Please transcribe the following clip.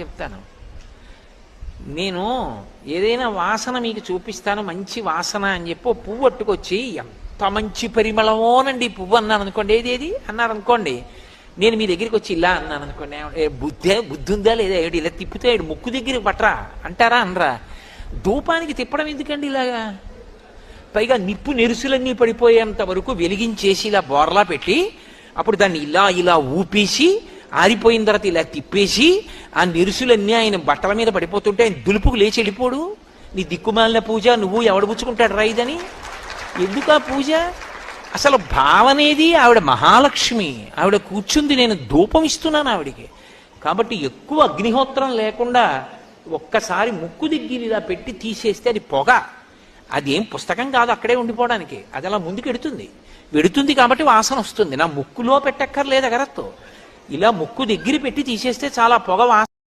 చెప్తాను. నేను ఏదైనా వాసన మీకు చూపిస్తాను మంచి వాసన అని చెప్పి పువ్వు అట్టుకొచ్చి ఎంత మంచి పరిమళమోనండి పువ్వు అన్నాను అనుకోండి. ఏది ఏది? అన్నారు అనుకోండి. నేను మీ దగ్గరికి వచ్చి ఇలా అన్నాను అనుకోండి. బుద్ధి బుద్ధే బుద్ధి ఉందా లేదా? ఏడు ఇలా తిప్పితే ఏడు ముక్కు దగ్గరికి పట్టరా అంటారా అనరా? ధూపానికి తిప్పడం ఎందుకండి ఇలాగా? పైగా నిప్పు నెరుసులన్నీ పడిపోయేంత వరకు వెలిగించేసి ఇలా బోర్లా పెట్టి అప్పుడు దాన్ని ఇలా ఇలా ఊపేసి ఆరిపోయిన తర్వాత ఇలా తిప్పేసి ఆ నిరుసులన్నీ ఆయన బట్టల మీద పడిపోతుంటే ఆయన దులుపుకు లేచి వెళ్ళిపోడు. నీ దిక్కుమాలిన పూజ నువ్వు ఎవడు పుచ్చుకుంటాడు రైదని ఎందుకు ఆ పూజ? అసలు భావనేది ఆవిడ మహాలక్ష్మి. ఆవిడ కూర్చుంది నేను ధూపం ఇస్తున్నాను ఆవిడికి. కాబట్టి ఎక్కువ అగ్నిహోత్రం లేకుండా ఒక్కసారి ముక్కు దగ్గర ఇలా పెట్టి తీసేస్తే అది పొగ. అదేం పుస్తకం కాదు అక్కడే ఉండిపోవడానికి. అది అలా ముందుకు ఎడుతుంది వెడుతుంది కాబట్టి వాసన వస్తుంది. నా ముక్కులో పెట్టక్కర్లేదు అగరత్తో. ఇలా ముక్కు దగ్గర పెట్టి తీసేస్తే చాలా పొగ వాసన